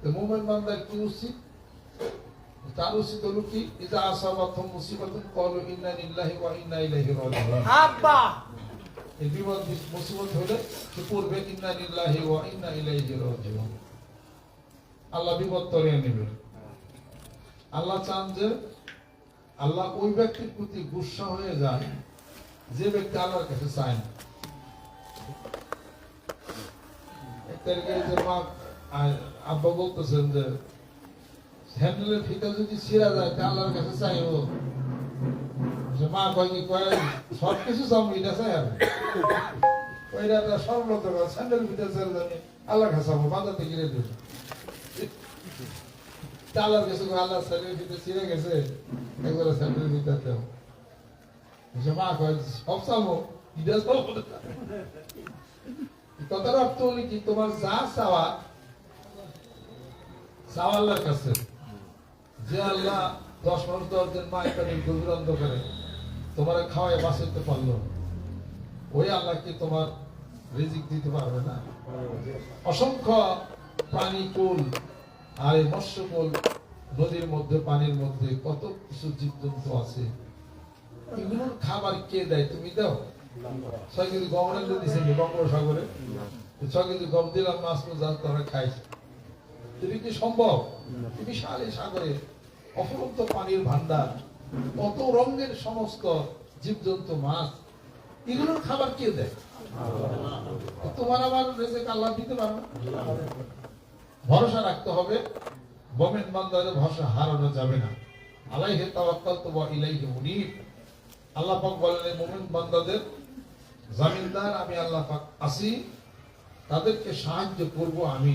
তো মোমেন বান্দার কি উচিত তার উচিত হলো কি ইজা আসাবাতহুম মুসিবাতুন ক্বালু ইন্না লিল্লাহি ওয়া ইন্না ইলাইহি রাজিউন আব্বা এই বিপদ মুসিবত হলে সে পূর্বে ইন্না লিল্লাহি ওয়া ইন্না ইলাইহি রাজিউন আল্লাহ বিপদ তরিয়ে নেবে আল্লাহ চান যে আল্লাহ ওই ব্যক্তির প্রতি গুসা হয়ে যায় যে ব্যক্তি আল্লাহর কাছে চায় না। এক তারিখে যে মা আ- আব্বা বলতেছেন যে হ্যান্ডেলের ফিতা যদি ছিঁড়া যায়, তা আল্লাহর কাছে চাইব। মা কয় কি, কয় সব কিছু চাম এটা চাই আমি ওইটা একটা সর্বত স্যান্ডেল ফিতা ছেড়ে জানি আল্লাহর কাছে চাবো বাজাতে কিনে দেব। আল্লাহর কাছে আল্লাহ স্যান্ডেল ফিতা ছিঁড়ে গেছে, একবার স্যান্ডেল ফিতা সে মা কয়, সব চাবো এটা চাবো। কথার কি, তোমার যা চাওয়া আল্লাহর কাছে। যে আল্লাহ দশ মানুষ দশ দিন মা ইত্যাদি গভীর অন্ধকারে তোমার খাওয়াই বাঁচাইতে পারল। ওই আল্লাহ কি তোমার রিজিক দিতে পারবে না? অসংখ্য প্রাণী কুল আর এই মৎস্যকুল নদীর মধ্যে, পানির মধ্যে, কত কিছু জীবজন্তু আছে। এগুলোর খাবার কে দেয় তুমি দাও। ছয় কেজি গম রেখে দিছে বঙ্গোপসাগরে ছয় কেজি গম দিলাম, মাছ মাছ তোরা খাইছে। যদি কি সম্ভব বিশাল সাগরে অফুরন্ত পানির ভান্ডার কত রঙের সমস্ত জীবজন্তু, মাছ, এগুলোর খাবার কে দেয়? তোমার আবার রেজেক আল্লাহ দিতে পারো ভরসা রাখতে হবে বমেন বান্দারে ভরসা হারানো যাবে না। আলাইহে তাওয়াক্কালতু ওয়া ইলাইহি মুনীব। আল্লাহ পাক বলেন মুমিন বান্দাদের, জামিনদার আমি আল্লাহ পাক আছি তাদেরকে সাহায্য করব আমি।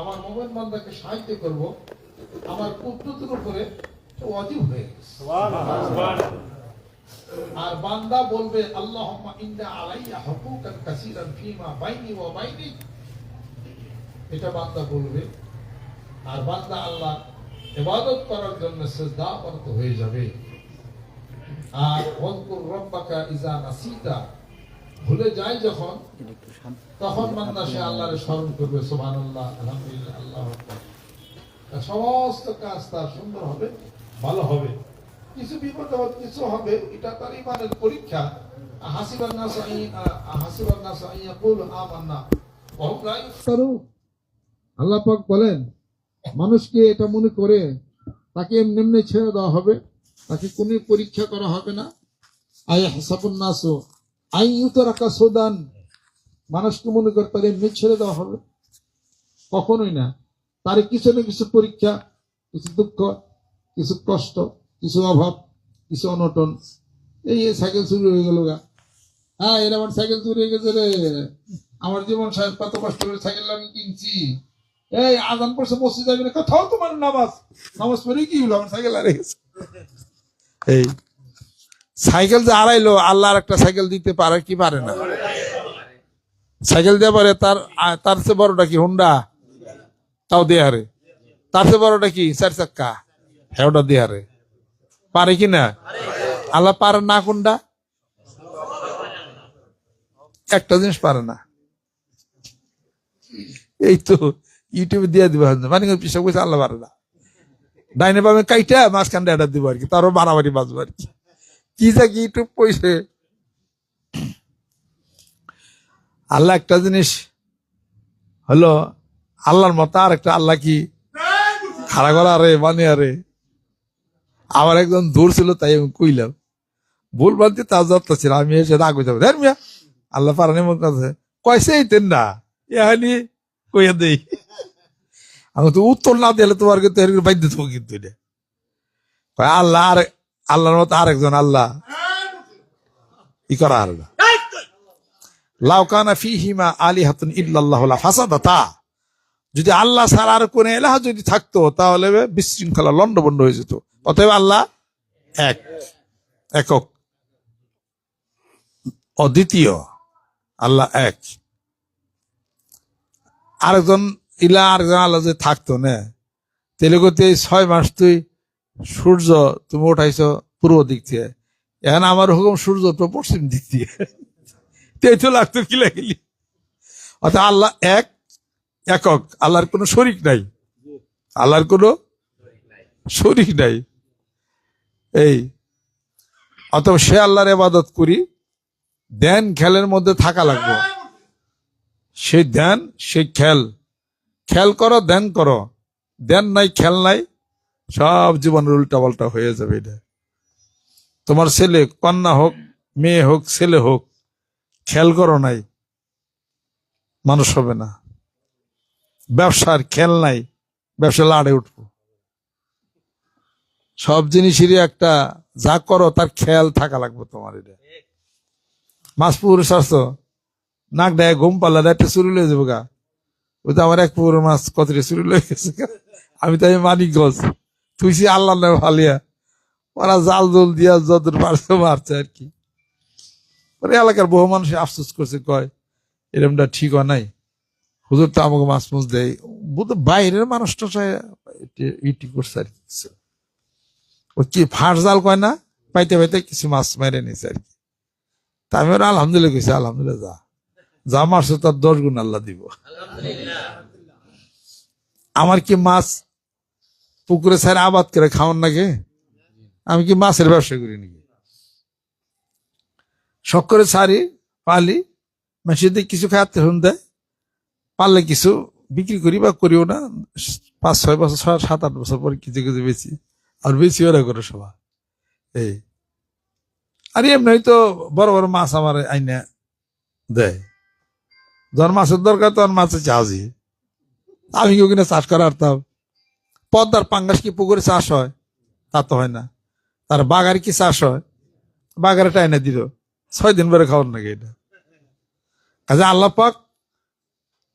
আমার মুমিন বান্দাকে সাহায্য করব। আমার কুদরতের উপরে ওয়াজিব হয়ে গেছে। আর বান্দা বলবে ইন্না আলাইয়া হুকুকান বাইনি ওয়া বাইনিক এটা বান্দা বলবে। আর বান্দা আল্লাহ ইবাদত করার জন্য সিজদা অবনত হয়ে যাবে। আর রাব্বাকা ইজা নাসিতা। ভুলে যায় যখন, তখন সে আল্লাহর স্মরণ করবে সমস্ত কাজ তার সুন্দর হবে, ভালো হবে। কিছু বিপদ কিছু হবে, এটা তার ইমানের পরীক্ষা। আই- আ- হাসিবান নাস আন ইয়াকুলু আমান্না। আল্লাহ পাক বলেন, মানুষকে এটা মনে করে, তাকে এমনি এমনি ছেড়ে দেওয়া হবে। তাকে কোনো পরীক্ষা করা হবে না। আই হাসাবুন নাসু আই ইউতারাকা সুদান। মানুষকে মনে করে তার এমনি ছেড়ে দেওয়া হবে। কখনোই না। তার কিছু না কিছু পরীক্ষা, কিছু দুঃখ, কিছু কষ্ট, কিছু অভাব, কিছু অনটন। এই সাইকেল চুরি হয়ে গেল গা। হ্যাঁ এর আমার সাইকেল চুরি হয়ে গেছে রে। আমার জীবন সাহেব কত কষ্ট করে সাইকেল আমি কিনছি। এই আজান পড়ছে মসজিদ যাবে না? কোথাও তোমার নামাজ। নামাজ পড়ে কি হলো? আমার সাইকেল হারিয়ে গেছে। এই সাইকেল যে আড়াইলো, আল্লাহ আর একটা সাইকেল দিতে পারে কি পারে না? সাইকেল দিয়ে পারে তার তার চেয়ে বড়টা কি হুন্ডা? তাও দিয়ে হারে তার চেয়ে বড়টা কি? চার চাক্কা। হ্যাঁ ওটা হারে পারে কি না? আল্লাহ পারে না কোনটা? একটা জিনিস পারে না। এই তো, ইউটিউবে দিয়ে দিবে মানে পিসা কইছে আল্লাহ পারে না। ডাইনে পাবে কাইটা মাঝখানটা এটা দিব আর কি, তারও মারামারি বাজবো আর কি। কি যা কি ইউটিউব পয়সে আল্লাহ একটা জিনিস হলো, আল্লাহর মতো আর একটা আল্লাহ কি খাড়া করা আরে মানে আরে। আমার একজন দূর ছিল, তাই আমি কইলাম, ভুল বানতে তার যত্ন ছিল, আমি এসে রাগ হয়ে যাব মিয়া, আল্লাহ পারানি মত আছে। কয়সে না এহানি কইয়া দেই। আমি তো উত্তর না দিলে তোমার কিন্তু এরকম বাধ্য থাকব কিন্তু এটা। আল্লাহ আর, আল্লাহর মতো আরেকজন আল্লাহ। ই করা আর না। লাউকানা ফিহিমা আলী হাতুন ইল্লাল্লাহ ফাসাদাতা যদি আল্লাহ ছাড়া আর কোন এলাহ যদি থাকতো, তাহলে বিশৃঙ্খলা লন্ডভন্ড হয়ে যেত। অতএব আল্লাহ এক, একক। অদ্বিতীয়, আল্লাহ এক। আরেকজন ইলা আরেকজন আল্লাহ যদি থাকতো না। তেলেগুতে এই ছয় মাস তুই সূর্য তুমি উঠাইছ পূর্ব দিক থেকে এখন আমার হুকুম সূর্য তো পশ্চিম দিক দিয়ে। তাই তো লাগতো কি লাগিলি? অর্থাৎ আল্লাহ এক, একক। আল্লাহর কোনো শরিক নাই। আল্লাহর কোনো শরিক নাই। এই, অথবা সে আল্লাহর এবাদত করি ধ্যান খেলের মধ্যে থাকা লাগবে। সেই ধ্যান সেই খেল। খেল করো, দেন করো। দেন নাই, খেল নাই, সব জীবনের উল্টা পাল্টা হয়ে যাবে এটা। তোমার ছেলে কন্যা হোক, মেয়ে হোক, ছেলে হোক, খেল করো নাই, মানুষ হবে না। ব্যবসার খেল নাই, ব্যবসা লাড়ে উঠবো। সব জিনিসেরই একটা যা করো, তার খেয়াল থাকা লাগবে তোমার এটা। মাছ স্বাস্থ্য, নাক দেয় ঘুম পাল্লা একটা চুরি লয়ে যাব গা। ওই তো আমার এক পুকুরের মাছ কতটা চুরি লয়ে গেছে। আমি তাই মানিক গছ তুই সে আল্লাহ নয় ভালিয়া। ওরা জাল জল দিয়া যত পারছে মারছে আর কি। পরে এলাকার বহু মানুষ আফসোস করছে, কয়, এরমটা ঠিক হয় নাই। হুজুর তো আমাকে মাছ মুছ দেয়। বোধ বাইরের মানুষটা ইটি করছে আর কি। ও কি ফাঁস জাল কয় না? পাইতে পাইতে কিছু মাছ মেরে নিছে আর কি। তা আমি ওরা আলহামদুলিল্লাহ কইছি, আলহামদুলিল্লাহ যা। যা মারছো তার দশ গুণ আল্লাহ দিব। আমার কি মাছ পুকুরে ছাড়া আবাদ করে খাওয়ান নাকি? আমি কি মাছের ব্যবসা করি নাকি? শখ করে ছাড়ি, পালি মাসিদের কিছু খাতে হন দেয়। পারলে কিছু বিক্রি করি বা করিও না। পাঁচ, ছয় বছর, ছয়, সাত, আট বছর পর কিছু কিছু বেশি আর বেশি ওরা করে সবাই। এই। আর এমনি তো বড় বড় মাছ আমার আইনে দেয়। যখন মাছের দরকার তখন মাছের চাষি আমি কি ওখানে চাষ করা আরতাম পদ্মার পাঙ্গাস কি পুকুরে চাষ হয়? তা তো হয় না। তার বাগারে কি চাষ হয়? বাগারে টাইনে দিল। ছয় দিন পরে খাওয়ার নাকি এটা। কাজে আল্লাহ পাক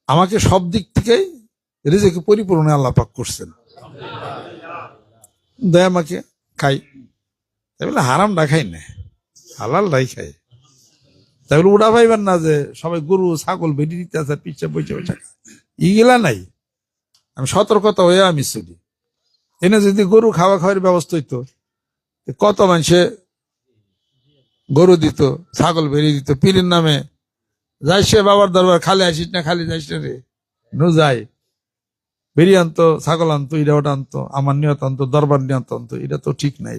আমাকে সব দিক থেকেই রিজেকে পরিপূর্ণ আল্লাহ পাক করছেন। দেয় আমাকে খাই। তাই বলে হারামটা খাই না। হালালটাই খাই। তাই বলে উড়া পাইবেন না যে সবাই গরু, ছাগল বেরিয়ে দিতে আছে পিছিয়ে বইছে বইছে ইগুলা নাই। আমি সতর্কতা হয়ে আমি চলি। এনে যদি গরু খাওয়া খাওয়ার ব্যবস্থা হইতো কত মানুষে গরু দিত, ছাগল বেরিয়ে দিত, পীরের নামে, যাই সে বাবার দরবার খালি আসিস না, খালি যাইস না রে। নু যাই। বেরিয়ে আনতো, ছাগল আনতো এটা ওটা আনতো, আমার নিয়ত আনতো, দরবার নিয়ত আনতো, এটা তো ঠিক নাই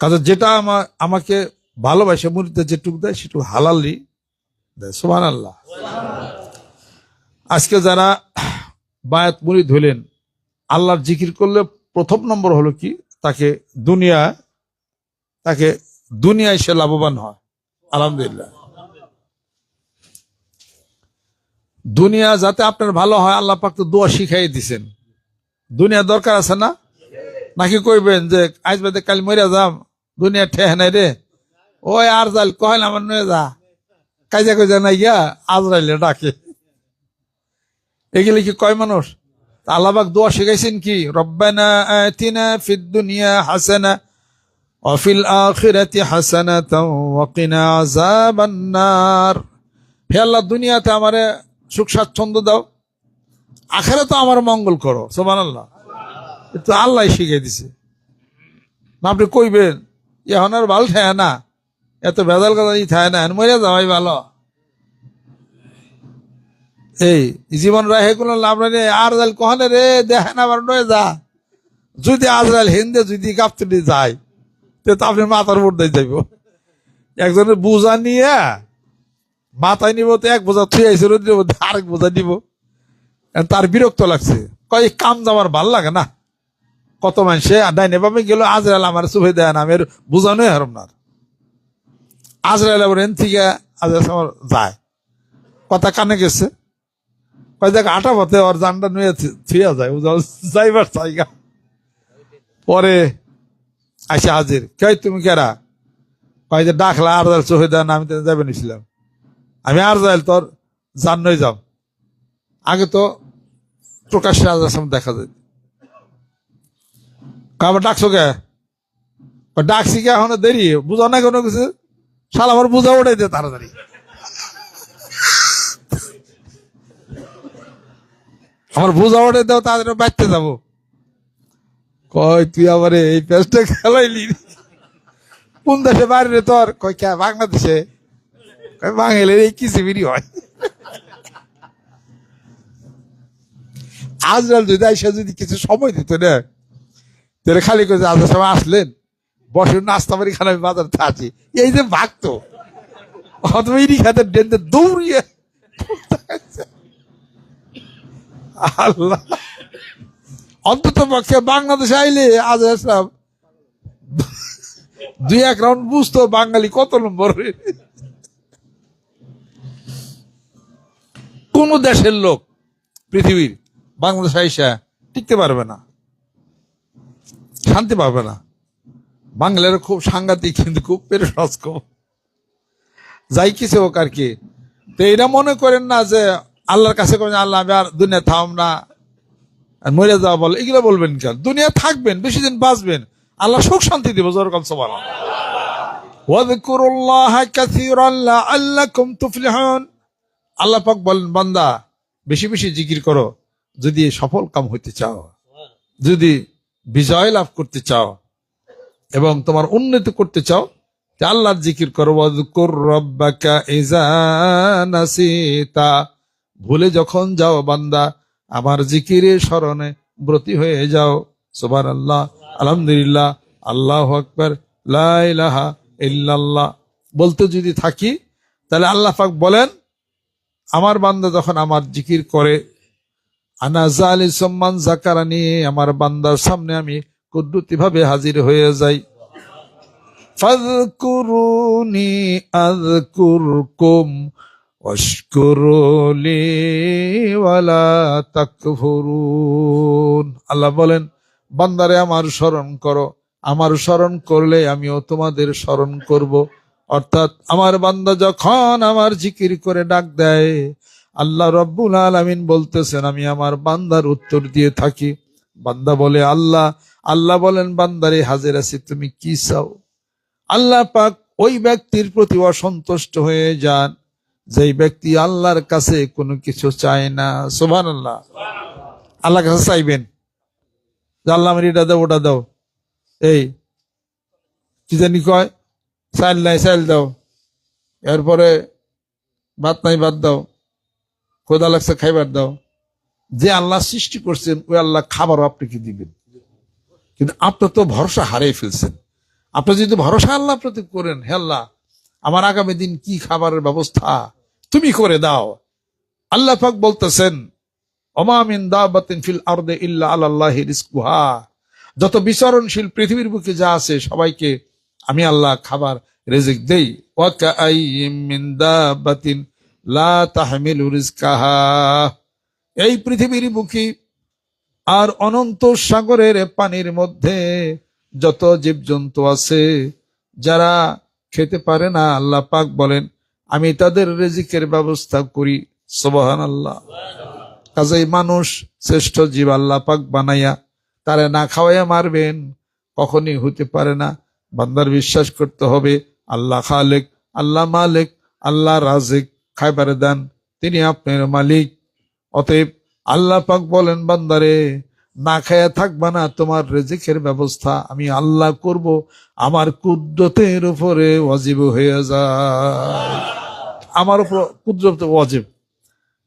কাজে যেটা আমার আমাকে ভালোবাসে মুরিতে যেটুক দেয়, সেটুকু হালালি দেয়। সোহান আল্লাহ আজকে যারা বায়াত মুরিদ হইলেন আল্লাহর জিকির করলে প্রথম নম্বর হলো কি? তাকে দুনিয়া, তাকে দুনিয়ায় সে লাভবান হয়। আলহামদুলিল্লাহ। দুনিয়া যাতে আপনার ভালো হয়, আল্লাহ পাক তো দোয়া শিখাই দিছেন। দুনিয়া দরকার আছে না? নাকি কইবেন যে, আজ বাদে কাল মরিয়া যাম, দুনিয়া ঠেহ নাই রে। ওই আর জাল কহেন আমার নয়ে যা। কাজা কাজা নাই গিয়া আজরাইলে ডাকে। এগুলি কি কয় মানুষ? আল্লাহবাক দোয়া শিখাইছেন কি? রব্বানা আতিনা ফিদ দুনিয়া হাসানা অফিল আখিরাতি হাসানা ওয়াকিনা আযাবান নার হে আল্লাহ, দুনিয়াতে আমারে সুখ, স্বাচ্ছন্দ্য দাও। আখেরে তো আমার মঙ্গল করো, সুবহানাল্লাহ। আল্লাহ তো আল্লাহ শিখাই দিছে। না আপনি কইবেন এখন আর ভালো ঠেয়া না। এত ভেজাল কথা থাকে না মরে যাওয়াই ভালো। এই, জীবন রাহে কোনো লাভ নাই আর জাল কহনে রে, দেখেন আবার নয় যা। যদি আজরাল হিন্দে, যদি গাপতুলি যায়, তো আপনি মাথার উপর দিয়ে যাইব। একজনের বোঝা নিয়ে, মাথায় নিব তো এক বোঝা থুই আইসে মধ্যে আরেক বোঝা নিব। তার বিরক্ত লাগছে। কয় কাম যাওয়ার ভালো লাগে না? কত মানুষে ডাইনে বামে গেল আজরাল আমার চুপে দেয় না, আমি বোঝানোই হারম না আজরাল আবার এন থেকে আজরাল আমার যায়। কথা কানে গেছে। দেখ, আটা পথে ওর জানটা নিয়ে থুয়া যায়। যাইবার জায়গা। পরে আসে হাজির। কে তুমি কেরা কয় যে, ডাকলা আর যাল চোখে দেন, আমি তো যাবে নিছিলাম। আমি আর যাইল তোর জান্নই যাও। আগে তো প্রকাশ্যে আজ সামনে দেখা যায়। কাবার ডাকছো কে? ডাকছি কে, এখনও দেরি। বুঝো না কোনো কিছু? শাল আমার বুঝা ওটাই দে তাড়াতাড়ি। আমার বুঝা ওটাই দাও তাদের বাঁচতে যাব। কয়, তুই আবার এই পেজটা খেলাইলি? কোন দেশে বাইরে তোর? কই কে, বাংলাদেশে? বাঙালির এই কিছু বিড়ি হয়? আজরাল যদি আইসা যদি কিছু সময় দিত না, তাহলে খালি করে আজ সময় আসলেন। বসে নাস্তা বাড়ি খানা, আমি বাজারে আছি এই যে ভাগতো। অথবা খাতে ডেন্টে দৌড়িয়ে আল্লাহ। অন্তত পক্ষে বাংলাদেশে আইলে আজ আসলাম। দুই এক রাউন্ড বুঝতো বাঙালি কত নম্বর। কোন দেশের লোক পৃথিবীর বাংলাদেশ আইসা টিকতে পারবে না, শান্তি পাবে না। বাংলার খুব সাংঘাতিক কিন্তু খুব পেরেস খুব যাই কিছু হোক আর কি। তো এটা মনে করেন না যে আল্লাহর কাছে করেন, আল্লাহ, আমি আর দুনিয়া থাম না। মরে যাওয়া বল। এগুলো বলবেন কেন? দুনিয়া থাকবেন, বেশি দিন বাঁচবেন। আল্লাহ সুখ শান্তি দিব জোরকম সবার আল্লাহ পাক বলেন, বান্দা, বেশি বেশি জিকির করো। যদি সফল কাম হইতে চাও, যদি বিজয় লাভ করতে চাও এবং তোমার উন্নতি করতে চাও আল্লাহর জিকির করো রাব্বাকা ভুলে যখন যাও বান্দা, আমার জিকিরের স্মরণে ব্রতী হয়ে যাও। সুবহানাল্লাহ, আলহামদুলিল্লাহ, আল্লাহ আকবার, লা ইলাহা ইল্লাল্লাহ। বলতে যদি থাকি, তাহলে আল্লাহ পাক বলেন, আমার বান্দা যখন আমার জিকির করে, আনা জালি সম্মান জাকারানি, আমার বান্দার সামনে আমি কুদ্দুতি ভাবে হাজির হয়ে যাই। ফাযকুরুনি আযকুরকুম ওয়াশকুরুলি ওয়ালা তাকফুরুন। আল্লাহ বলেন, বান্দারে আমার স্মরণ করো। আমার স্মরণ করলে আমিও তোমাদের স্মরণ করব। অর্থাৎ আমার বান্দা যখন আমার জিকির করে ডাক দেয়, আল্লাহ রব্বুল আলামিন বলতেছেন, আমি আমার বান্দার উত্তর দিয়ে থাকি। বান্দা বলে, আল্লাহ আল্লাহ বলেন, বান্দারে হাজির আছি, তুমি কি চাও? আল্লাহ পাক ওই ব্যক্তির প্রতি অসন্তুষ্ট হয়ে যান, যেই ব্যক্তি আল্লাহর কাছে কোনো কিছু চায় না। সোভান আল্লাহ আল্লাহর কাছে চাইবেন? আল্লাহ, আমার এটা দাও, ওটা দাও। এই, কি জানি কয়? চাইল নাই, চাইল দাও। এরপরে, ভাত নাই, ভাত দাও। খোদা লাগছে, খাইবার দাও। যে আল্লাহ সৃষ্টি করছেন, ওই আল্লাহ খাবারও আপনাকে দিবেন। কিন্তু আপনি তো ভরসা হারিয়ে ফেলছেন। আপনি যদি ভরসা আল্লাহ প্রতি করেন, হে আল্লাহ, আমার আগামী দিন কি খাবারের ব্যবস্থা তুমি করে দাও। আল্লাহ পাক বলতেছেন ফিল আল্লাহ যত বিচরণশীল পৃথিবীর বুকে যা আছে, সবাইকে আমি আল্লাহ খাবার, রেজিক দেই। ওয়াকাআইয়িম মিন দাবাতিন লা তাহমিলু রিজকাহা। এই পৃথিবীর বুকে আর অনন্ত সাগরের পানির মধ্যে যত জীবজন্তু আছে, যারা খেতে পারে না, আল্লাহ পাক বলেন, আমি তাদের রেজিকের ব্যবস্থা করি সবহান আল্লাহ কাজেই মানুষ শ্রেষ্ঠ জীব আল্লাহ পাক বানাইয়া তারা না খাওয়াইয়া মারবেন, কখনই হতে পারে না। বান্দার বিশ্বাস করতে হবে, আল্লাহ খালেক, আল্লাহ মালিক, আল্লাহ রাজিক, খাইবারে দেন, তিনি আপনার মালিক। অতএব আল্লাহ পাক বলেন, বান্দারে, না খায়া থাকবা না, তোমার রেজিকের ব্যবস্থা আমি আল্লাহ করব, আমার কুদ্রতের উপরে ওয়াজিব হয়ে যায়। আমার উপর কুদ্রত ওয়াজিব।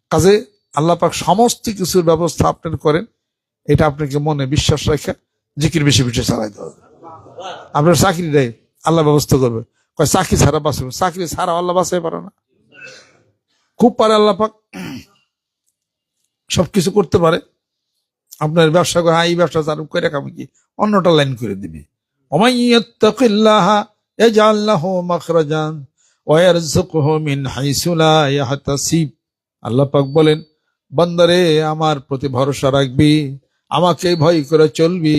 কাজে আল্লাহ পাক সমস্ত কিছুর ব্যবস্থা আপনার করেন, এটা আপনাকে মনে বিশ্বাস রেখে জিকির বেশি বেশি চালাইতে হবে। আপনার চাকরি দেয়, আল্লাহ ব্যবস্থা করবে। কয়, চাকরি ছাড়া বাঁচবে চাকরি ছাড়া আল্লাহ বাঁচাই পারে না। খুব পারে আল্লাহ পাক। সবকিছু করতে পারে। আপনার ব্যবসা করে হ্যাঁ এই ব্যবসা চালু করে রাখাম কি অন্যটা লাইন করে দিবি? ওমাইয়াত্তাকিল্লাহ ইয়াজআল লাহু মাখরাজান ওয়া ইয়ারযুকহু মিন হাইসু লা ইয়াহতাসিব। আল্লাহ পাক বলেন, বান্দারে, আমার প্রতি ভরসা রাখবি, আমাকে ভয় করে চলবি,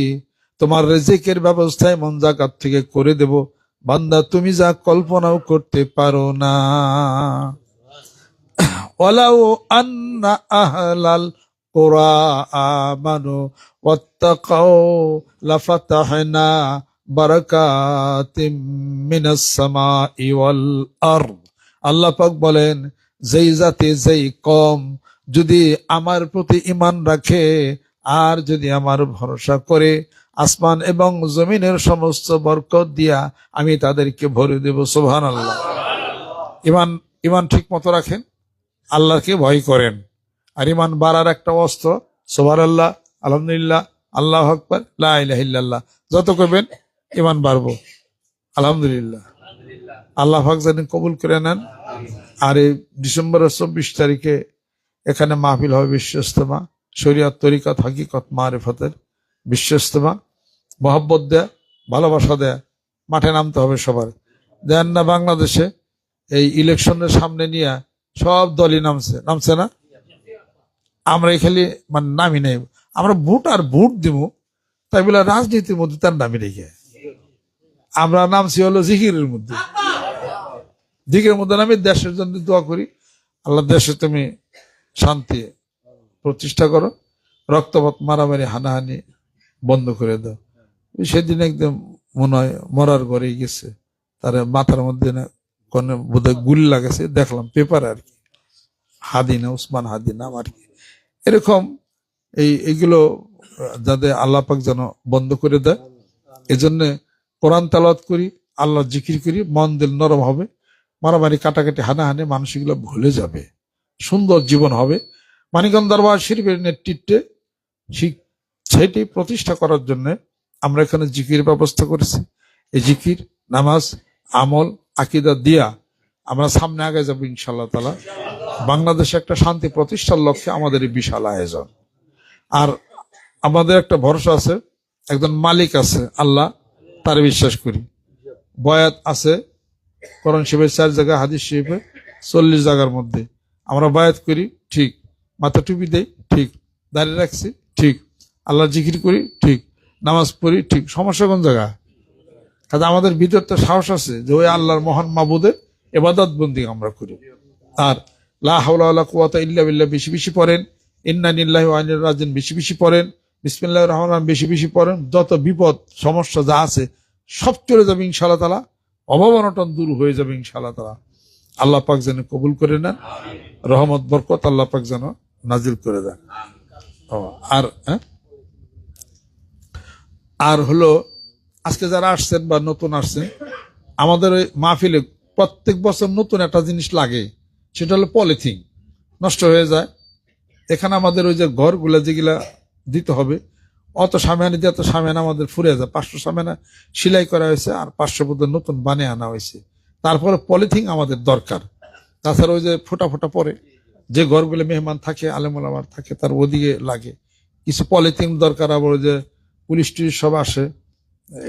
তোমার রেজিকের ব্যবস্থা এমন জায়গার থেকে করে দেব। বান্দা, তুমি যা কল্পনাও করতে পারো না। ওয়ালাউ আন্না আহলাল কুরা আমানু ওয়াত্তাকাও লাফাতাহনা মিনাস আরদ। আল্লাহ পাক বলেন, যেই জাতি, যেই কম যদি আমার প্রতি ইমান রাখে, আর যদি আমার ভরসা করে, আসমান এবং জমিনের সমস্ত বরকত দিয়া আমি তাদেরকে ভরে দেব সোহান আল্লাহ ইমান ইমান ঠিক মতো রাখেন? আল্লাহকে ভয় করেন। আর ইমান বাড়ার একটা অস্ত্র সোহান আল্লাহ আলহামদুলিল্লাহ, আল্লাহ আকবর লাহ যত করবেন ইমান বাড়বো। আলহামদুলিল্লাহ। আল্লাহ পাক জানি কবুল করে নেন। আর এই ডিসেম্বরের চব্বিশ তারিখে এখানে মাহফিল হবে বিশ্বস্তমা। শরিয়ত তরিকত, হকিকত, মারেফতের বিশ্বস্তমা। মহব্বত দেয়া, ভালোবাসা দেয়া, মাঠে নামতে হবে সবার। দেন না বাংলাদেশে, এই ইলেকশনের সামনে নিয়ে সব দলই নামছে। নামছে না? আমরা খালি মানে নামি নেই। আমরা ভোট আর ভোট দিব, তাই বলে রাজনীতির মধ্যে তার নামি রেখে। আমরা নামছি হলো জিকিরের মধ্যে। দিকের মধ্যে নামি দেশের জন্য দোয়া করি। আল্লাহ দেশে তুমি শান্তি প্রতিষ্ঠা করো। রক্তপাত মারামারি, হানাহানি বন্ধ করে দাও। সেদিন একদম মনে হয় মরার ঘরে গেছে। তার মাথার মধ্যে না কোন বোধহয় গুলি লাগাছে, দেখলাম পেপারে আর কি। হাদিনা, উসমান হাদিনা আর কি। এরকম এই, এগুলো যাতে আল্লাহ পাক যেন বন্ধ করে দেয়। এজন্য কোরআন তালাত করি, আল্লাহ জিকির করি, মন দিল নরম হবে, মারামারি কাটাকাটি, হানাহানি মানুষ এগুলো ভুলে যাবে, সুন্দর জীবন হবে। মানিকগঞ্জ দরবার শরীফের নেতৃত্বে সেটি প্রতিষ্ঠা করার জন্য আমরা এখানে জিকির ব্যবস্থা করেছি। এই জিকির, নামাজ, আমল আকিদা দিয়া আমরা সামনে আগে যাব ইনশাল্লাহ তালা বাংলাদেশে একটা শান্তি প্রতিষ্ঠার লক্ষ্যে আমাদের এই বিশাল আয়োজন। আর আমাদের একটা ভরসা আছে, একজন মালিক আছে, আল্লাহ তার বিশ্বাস করি। বয়াত আছে করণ শিবের চার জায়গা, হাদিস শিবের চল্লিশ জায়গার মধ্যে। আমরা বয়াত করি, ঠিক। মাথা টুপি দেই, ঠিক। দাঁড়িয়ে রাখছি, ঠিক। আল্লাহ জিকির করি, ঠিক। নামাজ পড়ি, ঠিক। সমস্যা কোন জায়গা কাজে আমাদের ভিতর তো সাহস আছে যে ওই আল্লাহর মহান মাবুদের এবাদত বন্দি আমরা করি। আর লা হাওলা কুওয়াতা ইল্লা বিল্লাহ বেশি বেশি পড়েন, ইন্না নিল্লাহি ওয়া রাজিন বেশি বেশি পড়েন, বিসমিল্লাহির রহমানির রহিম বেশি বেশি পড়েন, যত বিপদ, সমস্যা যা আছে সব চলে যাবে ইনশাআল্লাহ তাআলা, অভাব অনটন দূর হয়ে যাবে ইনশাআল্লাহ তাআলা। আল্লাহ পাক যেন কবুল করে নেন, রহমত, বরকত আল্লাহ পাক যেন নাজিল করে দেন। আর হ্যাঁ? আর হলো আজকে যারা আসছেন বা নতুন আসছেন, আমাদের ওই মাহফিলে প্রত্যেক বছর নতুন একটা জিনিস লাগে, সেটা হলো পলিথিন। নষ্ট হয়ে যায়। এখানে আমাদের ওই যে ঘরগুলা যেগুলা দিতে হবে, অত সামিয়ানি দিয়ে অত সামিয়ানা আমাদের ফুরে যায়। পাঁচশো সামিয়ানা সেলাই করা হয়েছে আর পাঁচশো পর্যন্ত নতুন বানিয়ে আনা হয়েছে। তারপরে পলিথিন আমাদের দরকার। তাছাড়া ওই যে ফোটা ফোটা পরে যে ঘরগুলো মেহমান থাকে আলেমুল আমার থাকে, তার ওদিকে লাগে। কিছু পলিথিন দরকার, আবার ওই যে পুলিশ টুলিশ সব আসে।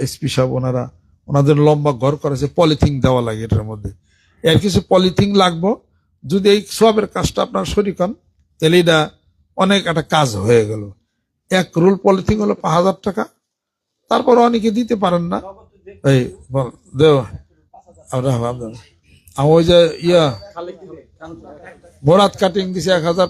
এসপি সাহেব ওনারা, ওনাদের লম্বা ঘর করেছে পলিথিন দেওয়া লাগে এটার মধ্যে। এর কিছু পলিথিন লাগবো, যদি এই সবের কাজটা আপনার শরীর হন তাহলে এটা অনেক একটা কাজ হয়ে গেল। এক রোল পলিথিন হলো পাঁচ হাজার টাকা, তারপর অনেকে দিতে পারেন না। এই আমার ওই যে ইয়া, ভরাত কাটিং দিছে এক হাজার।